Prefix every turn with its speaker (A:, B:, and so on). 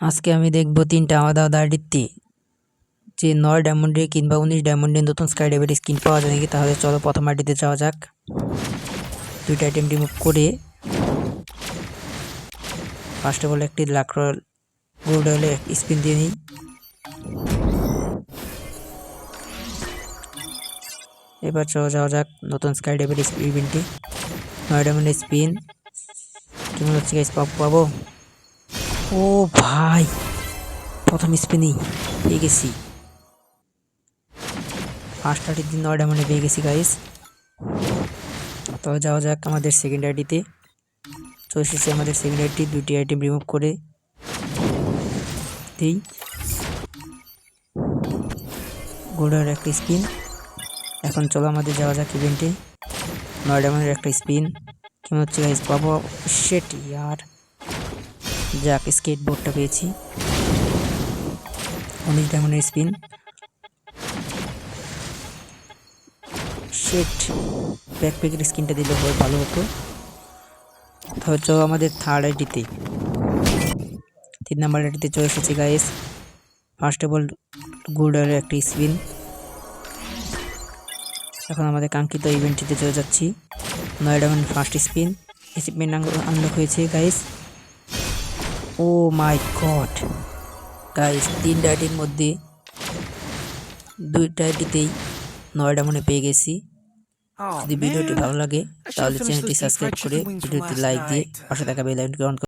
A: আজকে আমি দেখব তিনটা আলাদা আলাদা আইডিতে যে নয় ডায়মন্ডে কিংবা উনিশ ডায়মন্ডে নতুন স্কাই ডেভের স্কিন পাওয়া যায় নাকি, তাহলে চলো প্রথম আইডিতে যাওয়া যাক। দুইটা আইটেম রিমুভ করে ফার্স্ট অফ অল একটি লাক্রল গোল্ড অয়েলে স্পিন দিয়ে নিই। এবার চলে যাওয়া যাক নতুন স্কাই ডেভের ইভেন্টে নয় ডায়মন্ডের স্পিন কেমন হচ্ছে পাবো। ও ভাই, প্রথম স্পিনই পেয়ে গেছি। ফার্স্ট আইডির দিন নয় ডায়মন্ডে পেয়ে গেছি গাইস তবে যাওয়া যাক আমাদের সেকেন্ড আইডিতে চলে এসেছে আমাদের সেকেন্ড আইডি দুটি আইটেম রিমুভ করে দিই। গোল্ডের একটা স্পিন এখন চলো আমাদের যাওয়া যাক ইভেন্টে নয় ডায়মন্ডের একটা স্পিন কেমন হচ্ছে গাইস পাবো শেট ইয়ার। যাক স্কেট বোর্ডটা পেয়েছি। উনিশ ডায়মন্ডের স্পিন শেট ব্যাকপ্যাকের স্কিনটা দিলে হয় ভালো হতো। চলো আমাদের থার্ড আইডিতে তিন নাম্বার আইডিতে চলে এসেছি গাইস ফার্স্ট অফ অল গোল্ডের একটি স্পিন এখন আমাদের কাঙ্ক্ষিত ইভেন্টটিতে চলে যাচ্ছি। নয় diamond first spin spin unlock হয়েছে guys oh my god. Guys তিন ডাইটির মধ্যে দুই ডাইটিতেই নয় মনে পেয়ে গেছি। যদি ভিডিওটি ভালো লাগে তাহলে চ্যানেলটি সাবস্ক্রাইব করে ভিডিওটি লাইক দিয়ে পাশে থাকা বেল আইকনটি অন